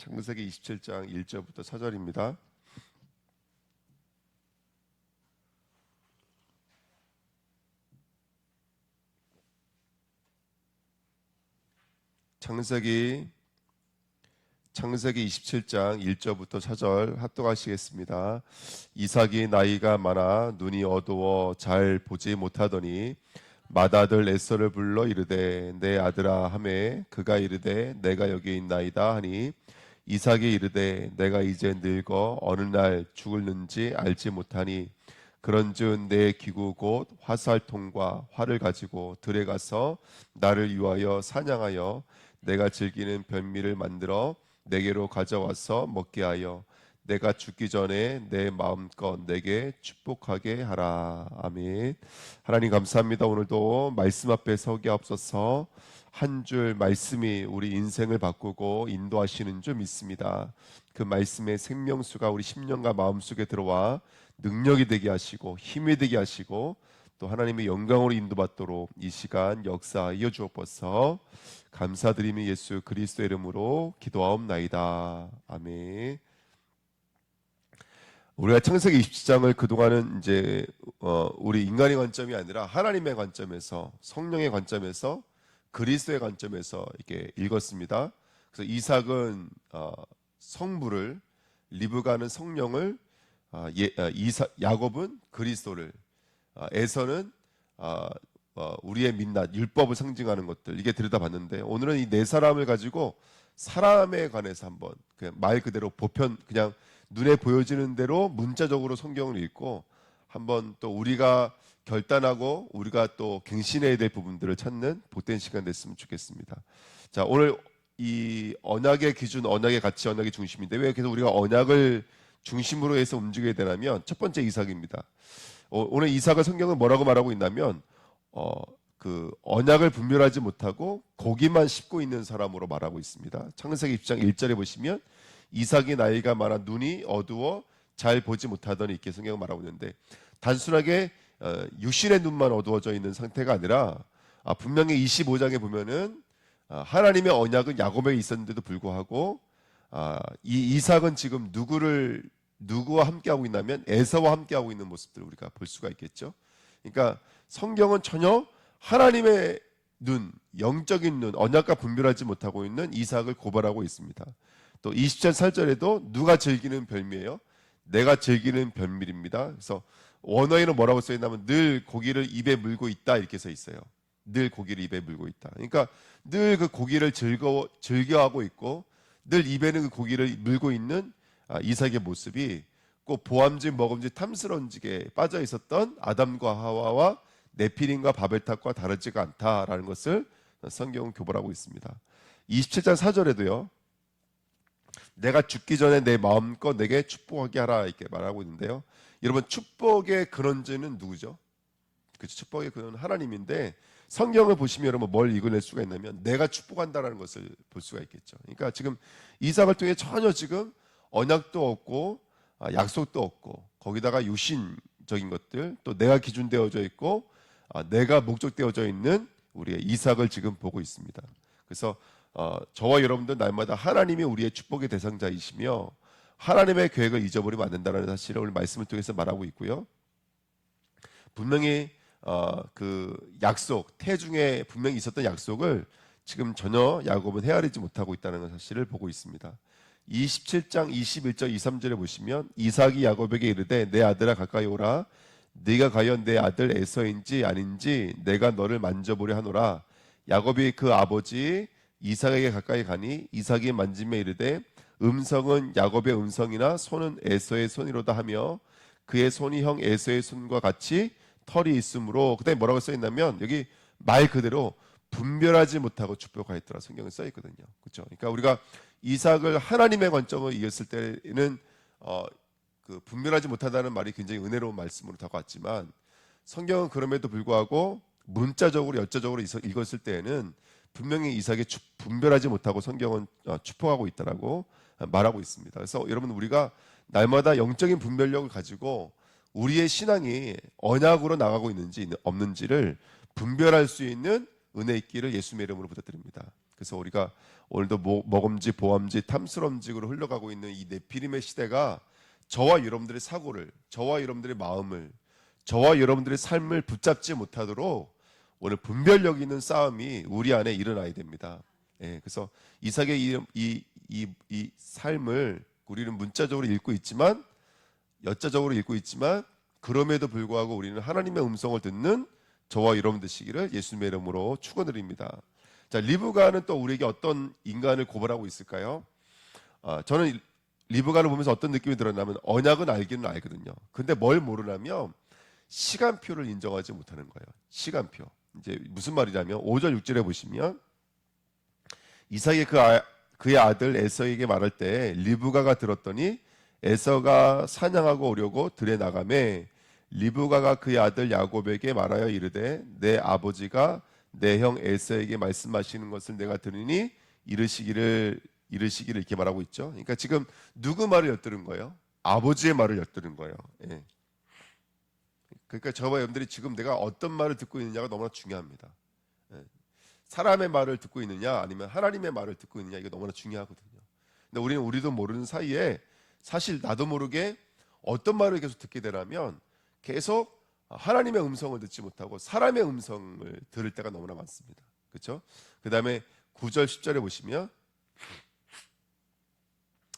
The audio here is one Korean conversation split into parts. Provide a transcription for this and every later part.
창세기 27장 1절부터 4절입니다. 창세기 창세기 27장 1절부터 4절 합독하시겠습니다. 이삭이 나이가 많아 눈이 어두워 잘 보지 못하더니 맏아들 에서를 불러 이르되 내 아들아 하매 그가 이르되 내가 여기 있나이다 하니 이삭이 이르되 내가 이제 늙어 어느 날 죽을는지 알지 못하니 그런즉 내 기구 곧 화살통과 활을 가지고 들에 가서 나를 위하여 사냥하여 내가 즐기는 별미를 만들어 내게로 가져와서 먹게 하여 내가 죽기 전에 내 마음껏 내게 축복하게 하라. 아멘. 하나님 감사합니다. 오늘도 말씀 앞에 서게 앞서서 한 줄 말씀이 우리 인생을 바꾸고 인도하시는 줄 믿습니다. 그 말씀의 생명수가 우리 심령과 마음속에 들어와 능력이 되게 하시고 힘이 되게 하시고 또 하나님의 영광으로 인도받도록 이 시간 역사하여 주옵소서. 감사드리며 예수 그리스도 이름으로 기도하옵나이다. 아멘. 우리가 창세기 27장을 그동안은 이제 어, 우리 인간의 관점이 아니라 하나님의 관점에서 성령의 관점에서 그리스도의 관점에서 이렇게 읽었습니다. 그래서 이삭은 어, 성부를 리브가는 성령을 어, 예, 어, 이사, 야곱은 그리스도를 어, 에서는 어, 어, 우리의 민낯 율법을 상징하는 것들 이게 들여다봤는데 오늘은 이 네 사람을 가지고 사람에 관해서 한번 그냥 말 그대로 보편 그냥 눈에 보여지는 대로 문자적으로 성경을 읽고 한번 또 우리가 결단하고 우리가 또 갱신해야 될 부분들을 찾는 복된 시간 됐으면 좋겠습니다. 자 오늘 이 언약의 기준, 언약의 가치, 언약의 중심인데 왜 계속 우리가 언약을 중심으로 해서 움직여야 되냐면 첫 번째 이삭입니다. 어, 오늘 이삭을 성경은 뭐라고 말하고 있냐면 어, 그 언약을 분별하지 못하고 고기만 씹고 있는 사람으로 말하고 있습니다. 창세기 10장 1절에 보시면 이삭이 나이가 많아 눈이 어두워 잘 보지 못하더니 이렇게 성경 말하고 있는데 단순하게 어, 육신의 눈만 어두워져 있는 상태가 아니라 아, 분명히 25장에 보면은 아, 하나님의 언약은 야곱에 있었는데도 불구하고 아, 이 이삭은 지금 누구를 누구와 함께 하고 있냐면 에서와 함께 하고 있는 모습들을 우리가 볼 수가 있겠죠. 그러니까 성경은 전혀 하나님의 눈, 영적인 눈, 언약과 분별하지 못하고 있는 이삭을 고발하고 있습니다. 또 20절 4절에도 누가 즐기는 별미예요? 내가 즐기는 별미입니다. 그래서 원어에는 뭐라고 써 있냐면 늘 고기를 입에 물고 있다 이렇게 써 있어요. 늘 고기를 입에 물고 있다. 그러니까 늘 그 고기를 즐거워 즐겨하고 있고 늘 입에는 그 고기를 물고 있는 아, 이삭의 모습이 꼭 보암직 먹음직 탐스러운직에 빠져 있었던 아담과 하와와 네피림과 바벨탑과 다르지가 않다라는 것을 성경은 교벌하고 있습니다. 27장 4절에도요. 내가 죽기 전에 내 마음껏 내게 축복하게 하라 이렇게 말하고 있는데요. 여러분 축복의 근원지는 누구죠? 그 축복의 근원 하나님인데 성경을 보시면 여러분 뭘 읽어낼 수가 있냐면 내가 축복한다라는 것을 볼 수가 있겠죠. 그러니까 지금 이삭을 통해 전혀 지금 언약도 없고 아, 약속도 없고 거기다가 유신적인 것들 또 내가 기준되어져 있고 아, 내가 목적되어져 있는 우리의 이삭을 지금 보고 있습니다. 그래서 어, 저와 여러분들 날마다 하나님이 우리의 축복의 대상자이시며 하나님의 계획을 잊어버리면 안 된다는 사실을 오늘 말씀을 통해서 말하고 있고요. 분명히 어, 그 약속 태중에 분명히 있었던 약속을 지금 전혀 야곱은 헤아리지 못하고 있다는 사실을 보고 있습니다. 27장 21절 23절에 보시면 이삭이 야곱에게 이르되 내 아들아 가까이 오라 네가 과연 내 아들 에서인지 아닌지 내가 너를 만져보려 하노라 야곱이 그 아버지 이삭에게 가까이 가니 이삭이 만짐에 이르되 음성은 야곱의 음성이나 손은 에서의 손이로다 하며 그의 손이 형 에서의 손과 같이 털이 있으므로 그다음에 뭐라고 써 있냐면 여기 말 그대로 분별하지 못하고 축복하였더라 성경에 써 있거든요. 그렇죠? 그러니까 우리가 이삭을 하나님의 관점을 이었을 때는 어, 그 분별하지 못하다는 말이 굉장히 은혜로운 말씀으로 다가왔지만 성경은 그럼에도 불구하고 문자적으로 열자적으로 있어- 읽었을 때에는 분명히 이삭이 추- 분별하지 못하고 성경은 어, 축복하고 있다라고 어, 말하고 있습니다. 그래서 여러분 우리가 날마다 영적인 분별력을 가지고 우리의 신앙이 언약으로 나가고 있는지 없는지를 분별할 수 있는 은혜 있기를 예수님의 이름으로 부탁드립니다. 그래서 우리가 오늘도 모- 먹음직, 보암직, 탐스럼직으로 흘러가고 있는 이 네피림의 시대가 저와 여러분들의 사고를, 저와 여러분들의 마음을, 저와 여러분들의 삶을 붙잡지 못하도록 오늘 분별력 있는 싸움이 우리 안에 일어나야 됩니다. 예, 그래서 이삭의 이, 이, 이, 이 삶을 우리는 문자적으로 읽고 있지만 여자적으로 읽고 있지만 그럼에도 불구하고 우리는 하나님의 음성을 듣는 저와 여러분 되시기를 예수님의 이름으로 축원드립니다. 자 리브가는 또 우리에게 어떤 인간을 고발하고 있을까요? 아, 저는 이- 리브가를 보면서 어떤 느낌이 들었냐면 언약은 알기는 알거든요. 근데 뭘 모르냐면 시간표를 인정하지 못하는 거예요. 시간표. 이제 무슨 말이냐면 5절 6절에 보시면 이삭이 그 아, 그의 아들 에서에게 말할 때 리브가가 들었더니 에서가 사냥하고 오려고 들에 나가매 리브가가 그의 아들 야곱에게 말하여 이르되 내 아버지가 내 형 에서에게 말씀하시는 것을 내가 들으니 이르시기를 이르시기를 이렇게 말하고 있죠. 그러니까 지금 누구 말을 엿들은 거예요? 아버지의 말을 엿들은 거예요. 예. 그러니까 저와 여러분들이 지금 내가 어떤 말을 듣고 있느냐가 너무나 중요합니다. 예. 사람의 말을 듣고 있느냐 아니면 하나님의 말을 듣고 있느냐 이게 너무나 중요하거든요. 근데 우리는 우리도 모르는 사이에 사실 나도 모르게 어떤 말을 계속 듣게 되라면 계속 하나님의 음성을 듣지 못하고 사람의 음성을 들을 때가 너무나 많습니다. 그렇죠? 그다음에 9절 10절에 보시면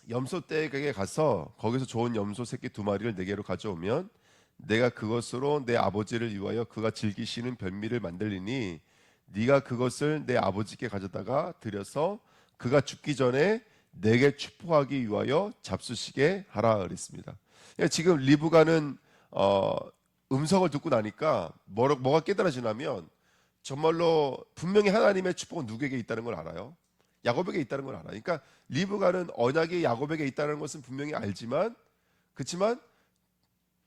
염소 떼에게 가서 거기서 좋은 염소 새끼 두 마리를 내게로 가져오면 내가 그것으로 내 아버지를 위하여 그가 즐기시는 별미를 만들리니 네가 그것을 내 아버지께 가져다가 드려서 그가 죽기 전에 내게 축복하기 위하여 잡수시게 하라 그랬습니다. 그러니까 지금 리브가는 어, 음성을 듣고 나니까 뭐, 뭐가 깨달아지냐면 정말로 분명히 하나님의 축복은 누구에게 있다는 걸 알아요. 야곱에게 있다는 걸 알아요. 그러니까 리브가는 언약이 야곱에게 있다는 것은 분명히 알지만 그렇지만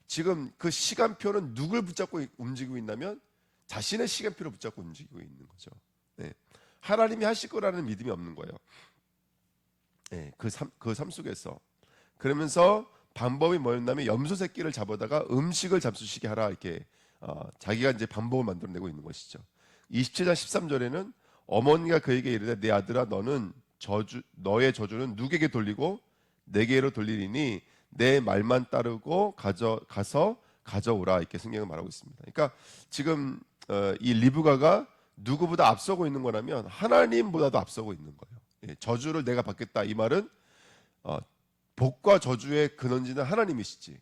지금 그 시간표는 누굴 붙잡고 움직이고 있냐면 자신의 시간표를 붙잡고 움직이고 있는 거죠. 네. 하나님이 하실 거라는 믿음이 없는 거예요. 네, 그 삶, 그 삶 속에서 그러면서 방법이 뭐였냐면 염소 새끼를 잡아다가 음식을 잡수시게 하라 이렇게 어, 자기가 이제 방법을 만들어내고 있는 것이죠. 27장 13절에는 어머니가 그에게 이르되 내 아들아 너는 저주 너의 저주는 누구에게 돌리고 내게로 돌리리니 내 말만 따르고 가져 가서 가져오라 이렇게 성경은 말하고 있습니다. 그러니까 지금 어, 이 리브가가 누구보다 앞서고 있는 거라면 하나님보다도 앞서고 있는 거예요. 예, 저주를 내가 받겠다 이 말은 어, 복과 저주의 근원지는 하나님이시지.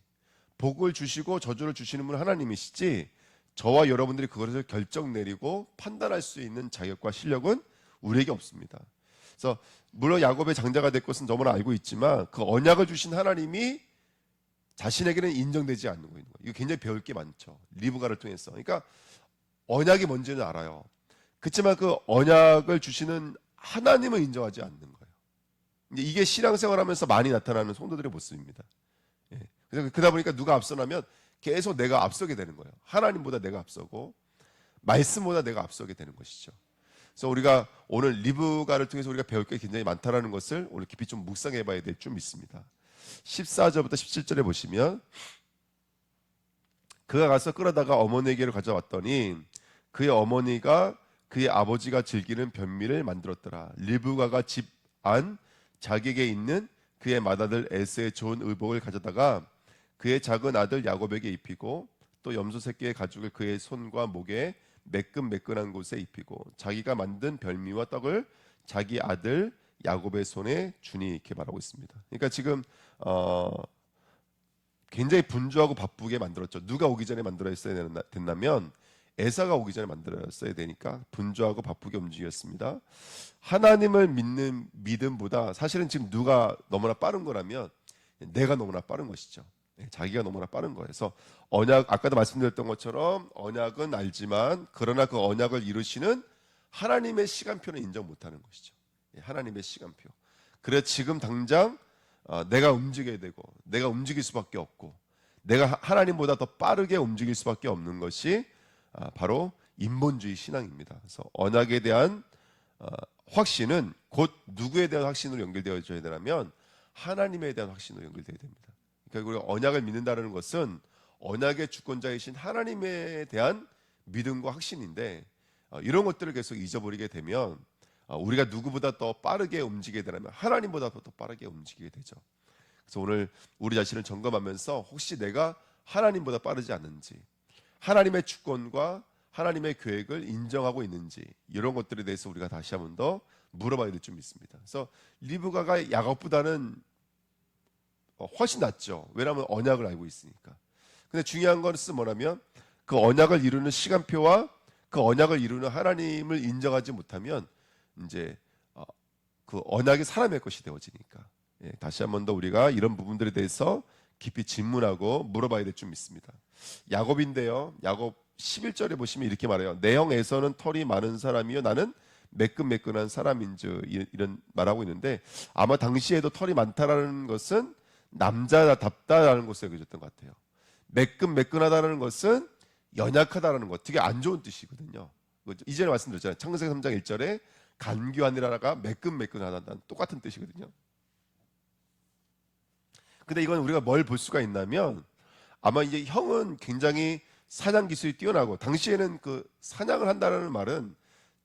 복을 주시고 저주를 주시는 분은 하나님이시지. 저와 여러분들이 그것을 결정 내리고 판단할 수 있는 자격과 실력은 우리에게 없습니다. 그래서 물론 야곱의 장자가 될 것은 너무나 알고 있지만 그 언약을 주신 하나님이 자신에게는 인정되지 않는 거예요. 이거 굉장히 배울 게 많죠. 리브가를 통해서. 그러니까 언약이 뭔지는 알아요. 그렇지만 그 언약을 주시는 하나님을 인정하지 않는 거예요. 이게 신앙생활하면서 많이 나타나는 성도들의 모습입니다. 예. 그래서 그러다 보니까 누가 앞서나면 계속 내가 앞서게 되는 거예요. 하나님보다 내가 앞서고 말씀보다 내가 앞서게 되는 것이죠. 그래서 우리가 오늘 리브가를 통해서 우리가 배울 게 굉장히 많다라는 것을 오늘 깊이 좀 묵상해 봐야 될 줄 믿습니다. 14절부터 17절에 보시면 그가 가서 끌어다가 어머니에게로 가져왔더니 그의 어머니가 그의 아버지가 즐기는 변미를 만들었더라. 리브가가 집 안 자기에게 있는 그의 맏아들 에스의 좋은 의복을 가져다가 그의 작은 아들 야곱에게 입히고 또 염소 새끼의 가죽을 그의 손과 목에 매끈매끈한 곳에 입히고 자기가 만든 별미와 떡을 자기 아들 야곱의 손에 주니 이렇게 말하고 있습니다. 그러니까 지금 어 굉장히 분주하고 바쁘게 만들었죠. 누가 오기 전에 만들었어야 됐냐면 에사가 오기 전에 만들었어야 되니까 분주하고 바쁘게 움직였습니다. 하나님을 믿는 믿음보다 사실은 지금 누가 너무나 빠른 거라면 내가 너무나 빠른 것이죠. 네, 자기가 너무나 빠른 거에서 언약 아까도 말씀드렸던 것처럼 언약은 알지만 그러나 그 언약을 이루시는 하나님의 시간표는 인정 못하는 것이죠. 예, 하나님의 시간표. 그래 지금 당장 어, 내가 움직여야 되고 내가 움직일 수밖에 없고 내가 하- 하나님보다 더 빠르게 움직일 수밖에 없는 것이 아, 바로 인본주의 신앙입니다. 그래서 언약에 대한 어, 확신은 곧 누구에 대한 확신으로 연결되어져야 되냐면 하나님에 대한 확신으로 연결되어야 됩니다. 우리가 언약을 믿는다는 것은 언약의 주권자이신 하나님에 대한 믿음과 확신인데 어, 이런 것들을 계속 잊어버리게 되면 어, 우리가 누구보다 더 빠르게 움직이게 되려면 하나님보다 더 빠르게 움직이게 되죠. 그래서 오늘 우리 자신을 점검하면서 혹시 내가 하나님보다 빠르지 않는지, 하나님의 주권과 하나님의 계획을 인정하고 있는지 이런 것들에 대해서 우리가 다시 한 번 더 물어봐야 될점 있습니다. 그래서 리브가가 야곱보다는 어, 훨씬 낫죠. 왜냐하면 언약을 알고 있으니까. 근데 중요한 것은 뭐냐면 그 언약을 이루는 시간표와 그 언약을 이루는 하나님을 인정하지 못하면 이제 어, 그 언약이 사람의 것이 되어지니까 예, 다시 한 번 더 우리가 이런 부분들에 대해서 깊이 질문하고 물어봐야 될점 있습니다. 야곱인데요. 야곱 11절에 보시면 이렇게 말해요. 내 형에서는 털이 많은 사람이요 나는 매끈매끈한 사람인지 이런 말하고 있는데 아마 당시에도 털이 많다라는 것은 남자답다라는 것을 여겨졌던 것 같아요. 매끈매끈하다는 것은 연약하다라는 것, 되게 안 좋은 뜻이거든요. 그죠? 이전에 말씀드렸잖아요. 창세기 3장 1절에 간교하니라가 매끈매끈하다는 똑같은 뜻이거든요. 근데 이건 우리가 뭘 볼 수가 있냐면 아마 이제 형은 굉장히 사냥 기술이 뛰어나고 당시에는 그 사냥을 한다는 말은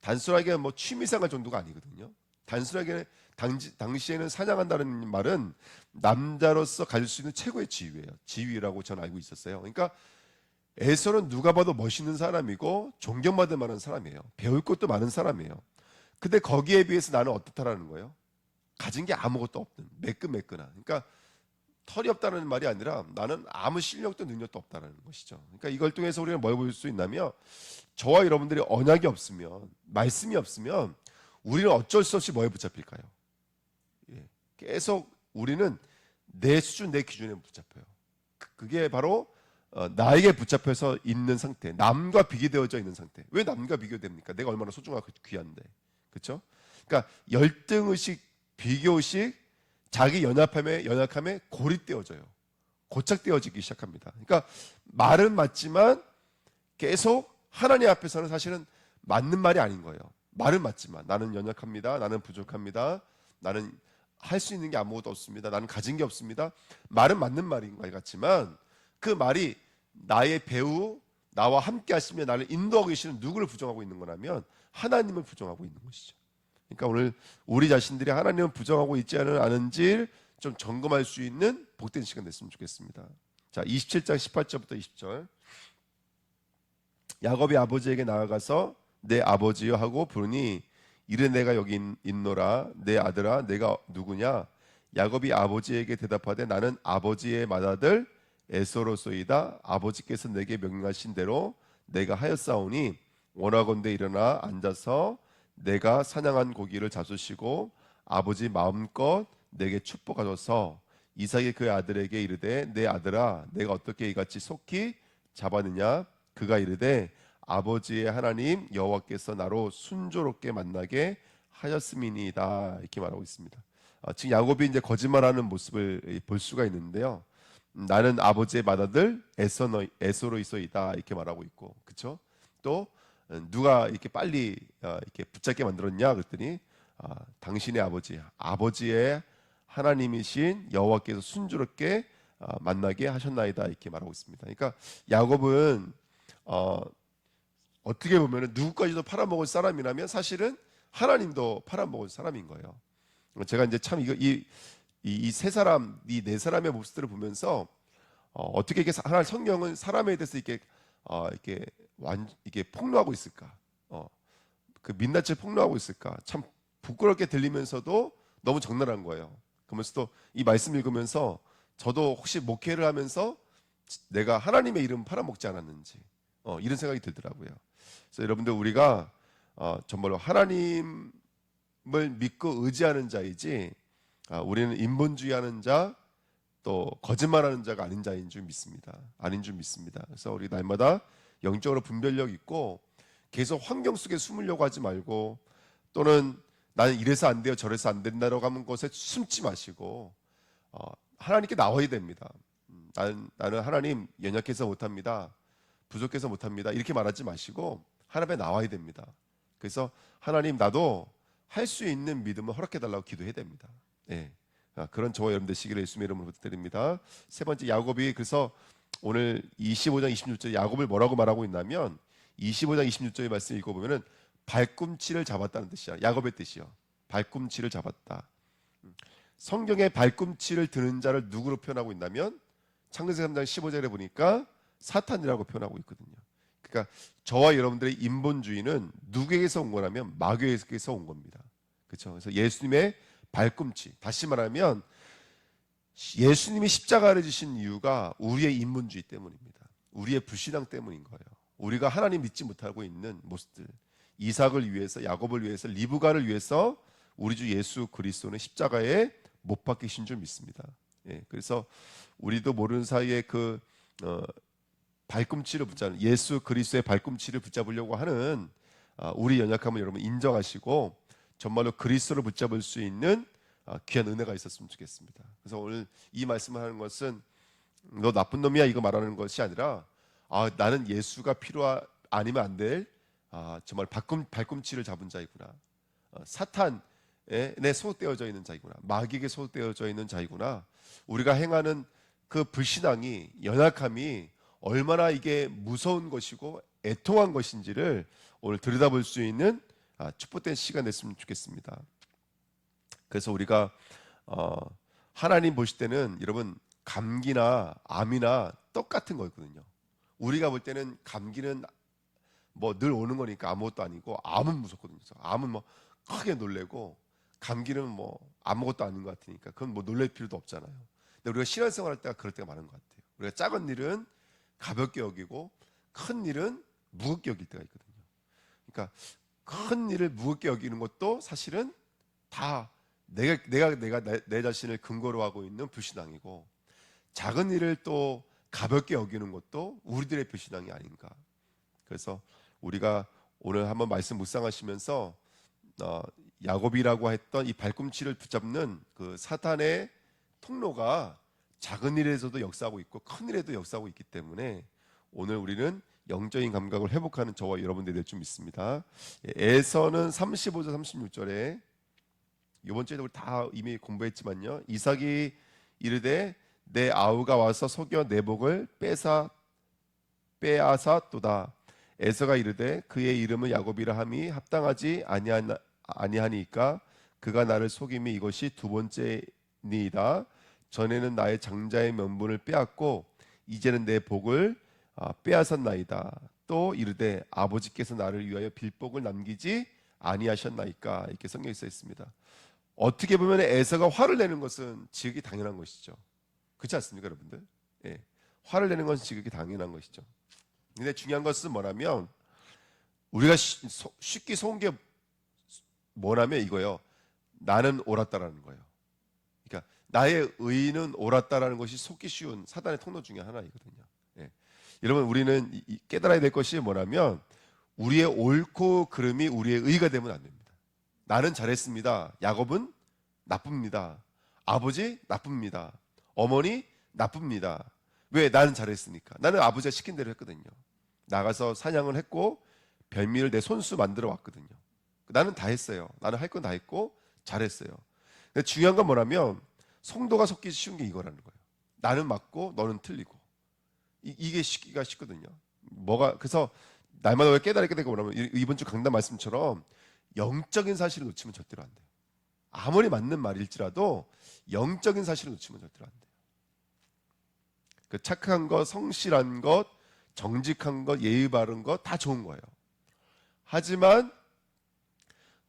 단순하게 뭐 취미생활 정도가 아니거든요. 단순하게 당시, 당시에는 사냥한다는 말은 남자로서 가질 수 있는 최고의 지위예요. 지위라고 저는 알고 있었어요. 그러니까 에서는 누가 봐도 멋있는 사람이고 존경받을 만한 사람이에요. 배울 것도 많은 사람이에요. 근데 거기에 비해서 나는 어떻다라는 거예요? 가진 게 아무것도 없는 매끈매끈한. 그러니까 털이 없다는 말이 아니라 나는 아무 실력도 능력도 없다는 것이죠. 그러니까 이걸 통해서 우리가 뭘볼 수 있냐면 저와 여러분들이 언약이 없으면 말씀이 없으면 우리는 어쩔 수 없이 뭐에 붙잡힐까요? 예, 계속 우리는 내 수준, 내 기준에 붙잡혀요. 그- 그게 바로 어, 나에게 붙잡혀서 있는 상태, 남과 비교되어져 있는 상태. 왜 남과 비교됩니까? 내가 얼마나 소중하고 귀한데, 그렇죠? 그러니까 열등 의식, 비교 의식, 자기 연합함에 연약함에 고립되어져요. 고착되어지기 시작합니다. 그러니까 말은 맞지만 계속 하나님 앞에서는 사실은 맞는 말이 아닌 거예요. 말은 맞지만 나는 연약합니다. 나는 부족합니다. 나는 할 수 있는 게 아무것도 없습니다. 나는 가진 게 없습니다. 말은 맞는 말인 것 같지만 그 말이 나의 배우 나와 함께 하시며 나를 인도하고 계시는 누구를 부정하고 있는 거라면 하나님을 부정하고 있는 것이죠. 그러니까 오늘 우리 자신들이 하나님을 부정하고 있지 않은지 좀 점검할 수 있는 복된 시간 됐으면 좋겠습니다. 자, 27장 18절부터 20절. 야곱이 아버지에게 나아가서 내 아버지여 하고 부르니 이래 내가 여기 있- 있노라. 내 아들아 내가 누구냐? 야곱이 아버지에게 대답하되 나는 아버지의 맏아들 에서로소이다. 아버지께서 내게 명령하신 대로 내가 하였사오니 원하건대 일어나 앉아서 내가 사냥한 고기를 잡수시고 아버지 마음껏 내게 축복하소서. 이삭이 그 아들에게 이르되 내 아들아 내가 어떻게 이같이 속히 잡았느냐? 그가 이르되 아버지의 하나님 여호와께서 나로 순조롭게 만나게 하였음이니이다 이렇게 말하고 있습니다. 아, 지금 야곱이 이제 거짓말하는 모습을 볼 수가 있는데요. 음, 나는 아버지의 맏아들 에서너 에서로이소이다 이렇게 말하고 있고, 그렇죠? 또 음, 누가 이렇게 빨리 어, 이렇게 붙잡게 만들었냐 그랬더니 아, 당신의 아버지, 아버지의 하나님이신 여호와께서 순조롭게 아, 만나게 하셨나이다 이렇게 말하고 있습니다. 그러니까 야곱은 어, 어떻게 보면 누구까지도 팔아먹을 사람이라면 사실은 하나님도 팔아먹을 사람인 거예요. 제가 이제 참 이거 이이 세 사람 이 네 사람의 모습들을 보면서 어, 떻게 이렇게 하나님 성경은 사람에 대해서 이렇게 어, 이렇게 완 이게 폭로하고 있을까? 어, 그 민낯을 폭로하고 있을까? 참 부끄럽게 들리면서도 너무 적나라한 거예요. 그러면서도 이 말씀 읽으면서 저도 혹시 목회를 하면서 내가 하나님의 이름 팔아먹지 않았는지 어, 이런 생각이 들더라고요. 그래서 여러분들 우리가 어, 정말로 하나님을 믿고 의지하는 자이지 아, 우리는 인본주의하는 자 또 거짓말하는 자가 아닌 자인 줄 믿습니다. 아닌 줄 믿습니다. 그래서 우리 날마다 영적으로 분별력 있고 계속 환경 속에 숨으려고 하지 말고 또는 나는 이래서 안 돼요 저래서 안 된다라고 하는 것에 숨지 마시고 어, 하나님께 나와야 됩니다. 음, 나는, 나는 하나님 연약해서 못합니다. 부족해서 못합니다. 이렇게 말하지 마시고 하나님에 나와야 됩니다. 그래서 하나님 나도 할 수 있는 믿음을 허락해 달라고 기도해야 됩니다. 예. 아, 그런 저와 여러분 되시기를 예수님의 이름으로 부탁드립니다. 세 번째 야곱이 그래서 오늘 25장 26절 야곱을 뭐라고 말하고 있냐면 25장 26절의 말씀 읽어 보면은 발꿈치를 잡았다는 뜻이야. 야곱의 뜻이요. 발꿈치를 잡았다. 음. 성경에 발꿈치를 드는 자를 누구로 표현하고 있냐면 창세기 3장 15절에 보니까 사탄이라고 표현하고 있거든요. 그러니까 저와 여러분들의 인본주의는 누구에게서 온 거냐면 마귀에게서 온 겁니다. 그렇죠? 그래서 예수님의 발꿈치. 다시 말하면 예수님이 십자가를 지신 이유가 우리의 인본주의 때문입니다. 우리의 불신앙 때문인 거예요. 우리가 하나님 믿지 못하고 있는 모습들. 이삭을 위해서 야곱을 위해서 리브가를 위해서 우리 주 예수 그리스도는 십자가에 못 박히신 줄 믿습니다. 예, 그래서 우리도 모르는 사이에 그 어, 발꿈치를 붙잡는 예수 그리스도의 발꿈치를 붙잡으려고 하는 아, 우리 연약함을 여러분 인정하시고 정말로 그리스도를 붙잡을 수 있는 아, 귀한 은혜가 있었으면 좋겠습니다. 그래서 오늘 이 말씀을 하는 것은 너 나쁜 놈이야 이거 말하는 것이 아니라 아, 나는 예수가 필요 아니면 안될 아, 정말 발꿈, 발꿈치를 잡은 자이구나. 어, 사탄에 내 소되어져 있는 자이구나. 마귀에게 소되어져 있는 자이구나. 우리가 행하는 그 불신앙이 연약함이 얼마나 이게 무서운 것이고 애통한 것인지를 오늘 들여다볼 수 있는 아, 축복된 시간 됐으면 좋겠습니다. 그래서 우리가 어, 하나님 보실 때는 여러분 감기나 암이나 똑같은 거거든요. 우리가 볼 때는 감기는 뭐 늘 오는 거니까 아무것도 아니고 암은 무섭거든요. 암은 뭐 크게 놀래고 감기는 뭐 아무것도 아닌 것 같으니까 그건 뭐 놀랄 필요도 없잖아요. 근데 우리가 신앙생활 할 때가 그럴 때가 많은 것 같아요. 우리가 작은 일은 가볍게 여기고 큰 일은 무겁게 여길 때가 있거든요. 그러니까 큰 일을 무겁게 여기는 것도 사실은 다 내가 내가 내가 내, 내 자신을 근거로 하고 있는 불신앙이고 작은 일을 또 가볍게 여기는 것도 우리들의 불신앙이 아닌가. 그래서 우리가 오늘 한번 말씀 묵상하시면서 어, 야곱이라고 했던 이 발꿈치를 붙잡는 그 사탄의 통로가 작은 일에서도 역사하고 있고 큰 일에도 역사하고 있기 때문에 오늘 우리는 영적인 감각을 회복하는 저와 여러분들이 될 줄 믿습니다. 예, 에서는 35절 36절에 이번 주에도 우리 다 이미 공부했지만요. 이삭이 이르되 내 아우가 와서 속여 내 복을 빼사 빼앗아 또다. 에서가 이르되 그의 이름을 야곱이라 함이 합당하지 아니하니까 그가 나를 속임이 이것이 두 번째니이다. 전에는 나의 장자의 명분을 빼앗고 이제는 내 복을 아, 빼앗았나이다. 또 이르되 아버지께서 나를 위하여 빌복을 남기지 아니하셨나이까 이렇게 성경에 써 있습니다. 어떻게 보면 에서가 화를 내는 것은 지극히 당연한 것이죠. 그렇지 않습니까, 여러분들? 예. 화를 내는 것은 지극히 당연한 것이죠. 근데 중요한 것은 뭐냐면 우리가 쉽게 속은 게 뭐냐면 이거요. 나는 옳았다라는 거예요. 나의 의는 옳았다라는 것이 속기 쉬운 사단의 통로 중에 하나이거든요. 예. 여러분 우리는 깨달아야 될 것이 뭐냐면 우리의 옳고 그름이 우리의 의가 되면 안 됩니다. 나는 잘했습니다. 야곱은 나쁩니다. 아버지 나쁩니다. 어머니 나쁩니다. 왜 나는 잘했으니까. 나는 아버지가 시킨 대로 했거든요. 나가서 사냥을 했고 별미를 내 손수 만들어 왔거든요. 나는 다 했어요. 나는 할 건 다 했고 잘했어요. 근데 중요한 건 뭐냐면 성도가 속기 쉬운 게 이거라는 거예요. 나는 맞고 너는 틀리고 이, 게 쉽기가 쉽거든요. 뭐가 그래서 날마다 왜 깨달게 되고 뭐냐면 이- 이번 주 강단 말씀처럼 영적인 사실을 놓치면 절대로 안 돼요. 아무리 맞는 말일지라도 영적인 사실을 놓치면 절대로 안 돼요. 그 착한 것, 성실한 것, 정직한 것, 예의 바른 것 다 좋은 거예요. 하지만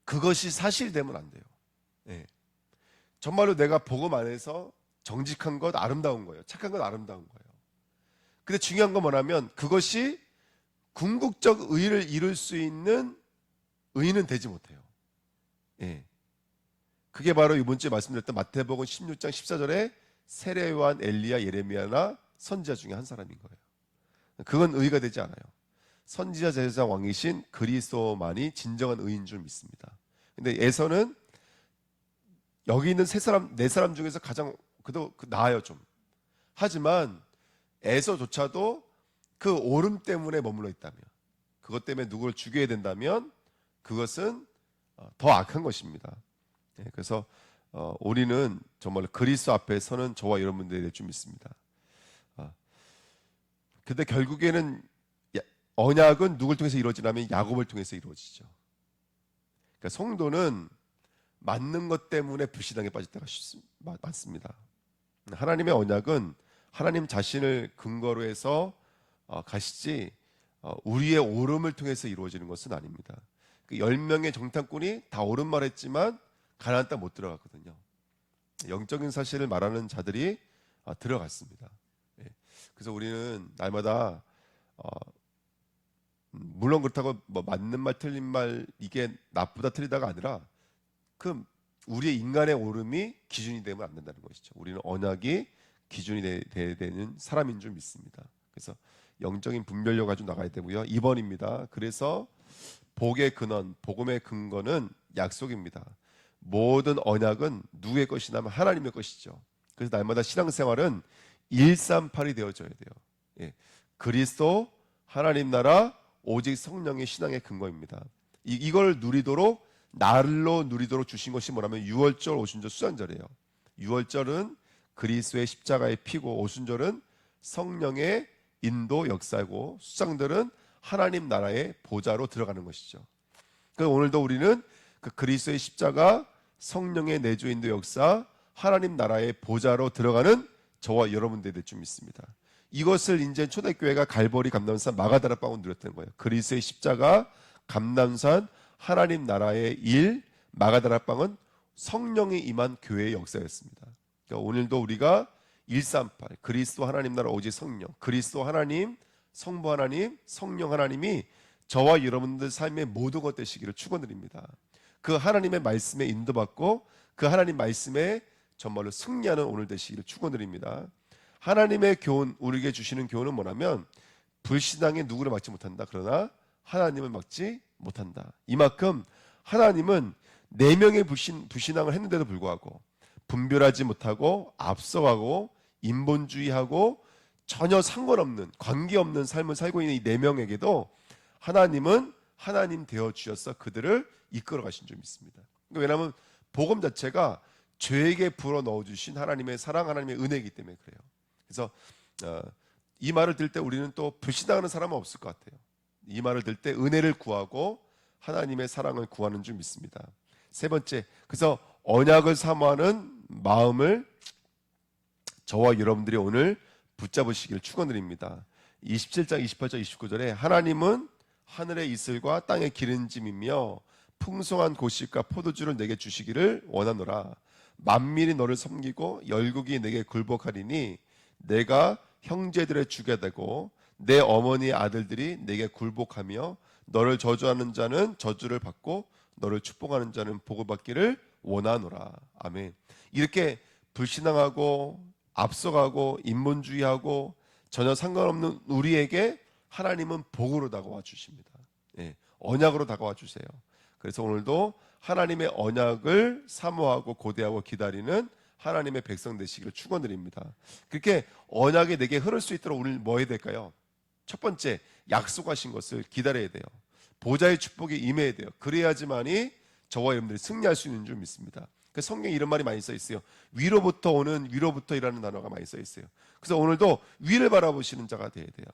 그것이 사실 되면 안 돼요. 예. 정말로 내가 복음 안에서 정직한 것 아름다운 거예요. 착한 것 아름다운 거예요. 근데 중요한 건 뭐냐면 그것이 궁극적 의를 이룰 수 있는 의는 되지 못해요. 예. 그게 바로 이번 주에 말씀드렸던 마태복음 16장 14절에 세례 요한 엘리야 예레미야나 선지자 중에 한 사람인 거예요. 그건 의가 되지 않아요. 선지자 제사 왕이신 그리스도만이 진정한 의인 줄 믿습니다. 근데 에서는 여기 있는 세 사람 네 사람 중에서 가장 그도 그 나아요 좀. 하지만 에서조차도 그 오름 때문에 머물러 있다면 그것 때문에 누구를 죽여야 된다면 그것은 어, 더 악한 것입니다. 예, 그래서 어, 우리는 정말 그리스도 앞에 서는 저와 여러분들이 될줄 믿습니다. 아, 근데 결국에는 야- 언약은 누굴 통해서 이루어지냐면 야곱을 통해서 이루어지죠. 그러니까 성도는 맞는 것 때문에 불신앙에 빠질 때가 많습니다. 하나님의 언약은 하나님 자신을 근거로 해서 어, 가시지 어, 우리의 오름을 통해서 이루어지는 것은 아닙니다. 그 10명의 정탐꾼이 다 옳은 말 했지만 가나안 땅 못 들어갔거든요. 영적인 사실을 말하는 자들이 아, 들어갔습니다. 예. 그래서 우리는 날마다 어, 음, 물론 그렇다고 뭐 맞는 말 틀린 말 이게 나쁘다 틀리다가 아니라 그 우리의 인간의 오름이 기준이 되면 안 된다는 것이죠. 우리는 언약이 기준이 되, 돼야 되는 사람인 줄 믿습니다. 그래서 영적인 분별력 가지고 나가야 되고요. 2번입니다. 그래서 복의 근원, 복음의 근거는 약속입니다. 모든 언약은 누구의 것이냐면 하나님의 것이죠. 그래서 날마다 신앙생활은 138이 되어져야 돼요. 예. 그리스도, 하나님 나라, 오직 성령의 신앙의 근거입니다. 이, 이걸 누리도록 날로 누리도록 주신 것이 뭐냐면 6월절, 오순절, 수장절이에요. 6월절은 그리스도의 십자가의 피고 오순절은 성령의 인도 역사고 수장들은 하나님 나라의 보좌로 들어가는 것이죠. 그 오늘도 우리는 그 그리스도의 십자가, 성령의 내주 인도 역사, 하나님 나라의 보좌로 들어가는 저와 여러분들이 될 줄 믿습니다. 이것을 이제 초대교회가 갈보리 감남산 마가다라 빵을 누렸던 거예요. 그리스도의 십자가, 감남산, 하나님 나라의 일, 마가다라 빵은 성령이 임한 교회의 역사였습니다. 그러니까 오늘도 우리가 138 그리스도 하나님 나라 오직 성령, 그리스도 하나님, 성부 하나님, 성령 하나님이 저와 여러분들 삶의 모든 것 되시기를 축원드립니다. 그 하나님의 말씀에 인도받고 그 하나님 말씀에 정말로 승리하는 오늘 되시기를 축원드립니다. 하나님의 교훈 우리에게 주시는 교훈은 뭐냐면 불신앙에 누구를 막지 못한다. 그러나 하나님을 막지 못한다. 이만큼 하나님은 네 명의 불신 불신앙을 했는데도 불구하고 분별하지 못하고 앞서가고 인본주의하고 전혀 상관없는 관계없는 삶을 살고 있는 이 네 명에게도 하나님은 하나님 되어 주셔서 그들을 이끌어 가신 줄 믿습니다. 그러니까 왜냐하면 복음 자체가 죄에게 불어 넣어 주신 하나님의 사랑, 하나님의 은혜이기 때문에 그래요. 그래서 어, 이 말을 들 때 우리는 또 불신당하는 사람은 없을 것 같아요. 이 말을 들 때 은혜를 구하고 하나님의 사랑을 구하는 줄 믿습니다. 세 번째, 그래서 언약을 사모하는 마음을 저와 여러분들이 오늘 붙잡으시기를 축원드립니다. 27장 28절 29절에 하나님은 하늘의 이슬과 땅의 기름짐이며 풍성한 고식과 포도주를 내게 주시기를 원하노라. 만민이 너를 섬기고 열국이 내게 굴복하리니 내가 형제들의 주게 되고 내 어머니 아들들이 내게 굴복하며 너를 저주하는 자는 저주를 받고 너를 축복하는 자는 복을 받기를 원하노라. 아멘. 이렇게 불신앙하고 앞서가고 인본주의하고 전혀 상관없는 우리에게 하나님은 복으로 다가와 주십니다. 예, 언약으로 다가와 주세요. 그래서 오늘도 하나님의 언약을 사모하고 고대하고 기다리는 하나님의 백성 되시기를 축원드립니다. 그렇게 언약이 내게 흐를 수 있도록 오늘 뭐 해야 될까요? 첫 번째 약속하신 것을 기다려야 돼요. 보좌의 축복이 임해야 돼요. 그래야지만이 저와 여러분들이 승리할 수 있는 줄 믿습니다. 그 성경에 이런 말이 많이 써 있어요. 위로부터 오는 위로부터이라는 단어가 많이 써 있어요. 그래서 오늘도 위를 바라보시는 자가 되어야 돼요.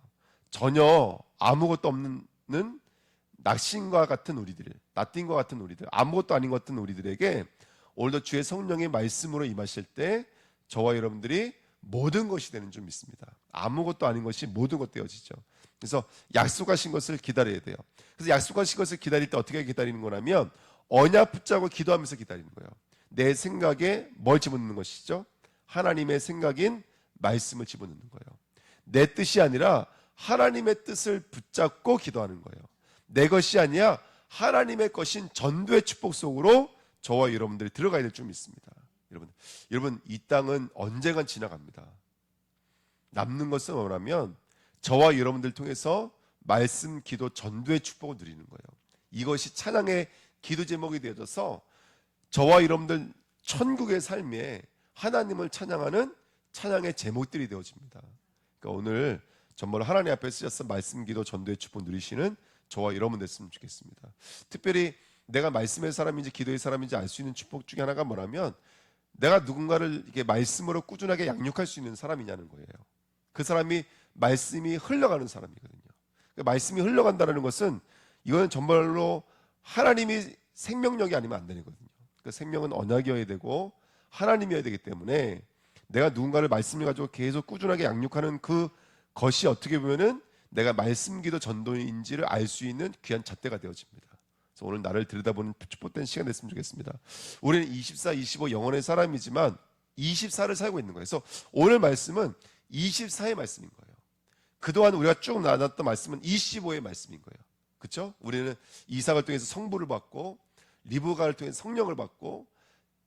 전혀 아무것도 없는 낙신과 같은 우리들, 나띵과 같은 우리들, 아무것도 아닌 것 같은 우리들에게 오늘도 주의 성령의 말씀으로 임하실 때 저와 여러분들이 모든 것이 되는 줄 믿습니다. 아무것도 아닌 것이 모든 것 되어지죠. 그래서 약속하신 것을 기다려야 돼요. 그래서 약속하신 것을 기다릴 때 어떻게 기다리는 거냐면 언약 붙잡고 기도하면서 기다리는 거예요. 내 생각에 뭘 집어넣는 것이죠? 하나님의 생각인 말씀을 집어넣는 거예요. 내 뜻이 아니라 하나님의 뜻을 붙잡고 기도하는 거예요. 내 것이 아니야 하나님의 것인 전도의 축복 속으로 저와 여러분들이 들어가야 될 줄 믿습니다. 여러분, 여러분 이 땅은 언젠간 지나갑니다. 남는 것은 뭐냐면 저와 여러분들 통해서 말씀, 기도, 전도의 축복을 누리는 거예요. 이것이 찬양의 기도 제목이 되어져서 저와 여러분들 천국의 삶에 하나님을 찬양하는 찬양의 제목들이 되어집니다. 그러니까 오늘 정말 하나님 앞에 쓰셔서 말씀, 기도, 전도의 축복 누리시는 저와 여러분 됐으면 좋겠습니다. 특별히 내가 말씀의 사람인지 기도의 사람인지 알 수 있는 축복 중에 하나가 뭐냐면 내가 누군가를 이렇게 말씀으로 꾸준하게 양육할 수 있는 사람이냐는 거예요. 그 사람이 말씀이 흘러가는 사람이거든요. 그러니까 말씀이 흘러간다는 것은 이거는 정말로 하나님이 생명력이 아니면 안 되거든요. 그 생명은 언약이어야 되고 하나님이어야 되기 때문에 내가 누군가를 말씀을 가지고 계속 꾸준하게 양육하는 그 것이 어떻게 보면은 내가 말씀기도 전도인지를 알 수 있는 귀한 잣대가 되어집니다. 그래서 오늘 나를 들여다보는 축복된 시간 됐으면 좋겠습니다. 우리는 24, 25 영혼의 사람이지만 24를 살고 있는 거예요. 그래서 오늘 말씀은 24의 말씀인 거예요. 그동안 우리가 쭉 나눴던 말씀은 25의 말씀인 거예요. 그렇죠? 우리는 이삭을 통해서 성부를 받고 리브가를 통해서 성령을 받고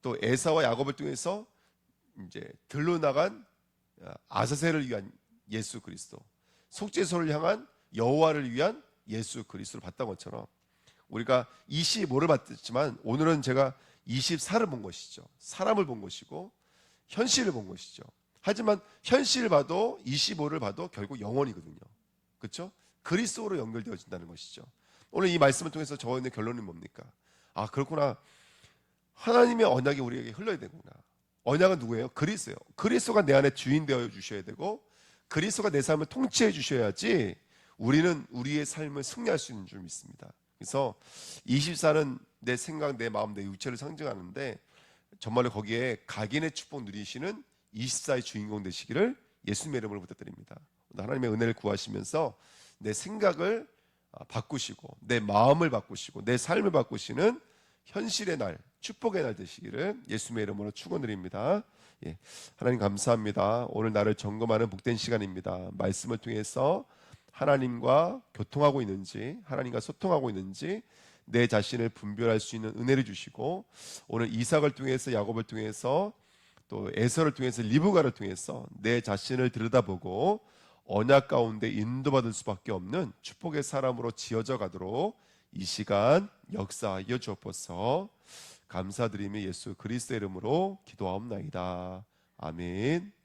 또 에사와 야곱을 통해서 이제 들로 나간 아사셀을 위한 예수 그리스도, 속죄소를 향한 여호와를 위한 예수 그리스도를 봤던 것처럼 우리가 25를 봤지만 오늘은 제가 24를 본 것이죠. 사람을 본 것이고 현실을 본 것이죠. 하지만 현실을 봐도 25를 봐도 결국 영원이거든요. 그렇죠? 그리스도로 연결되어진다는 것이죠. 오늘 이 말씀을 통해서 저의 결론은 뭡니까? 아 그렇구나. 하나님의 언약이 우리에게 흘러야 되구나. 언약은 누구예요? 그리스도예요. 그리스도가 내 안에 주인 되어 주셔야 되고 그리스도가 내 삶을 통치해 주셔야지 우리는 우리의 삶을 승리할 수 있는 줄 믿습니다. 그래서 24는 내 생각, 내 마음, 내 육체를 상징하는데 정말로 거기에 각인의 축복 누리시는 24의 주인공 되시기를 예수님의 이름으로 부탁드립니다. 하나님의 은혜를 구하시면서 내 생각을 아, 바꾸시고 내 마음을 바꾸시고 내 삶을 바꾸시는 현실의 날, 축복의 날 되시기를 예수님의 이름으로 축원드립니다. 예, 하나님 감사합니다. 오늘 나를 점검하는 복된 시간입니다. 말씀을 통해서 하나님과 교통하고 있는지, 하나님과 소통하고 있는지 내 자신을 분별할 수 있는 은혜를 주시고 오늘 이삭을 통해서 야곱을 통해서 또 에서를 통해서 리브가를 통해서 내 자신을 들여다보고 언약 가운데 인도받을 수밖에 없는 축복의 사람으로 지어져 가도록 이 시간 역사하여 주옵소서 감사드리며 예수 그리스도 이름으로 기도하옵나이다. 아멘.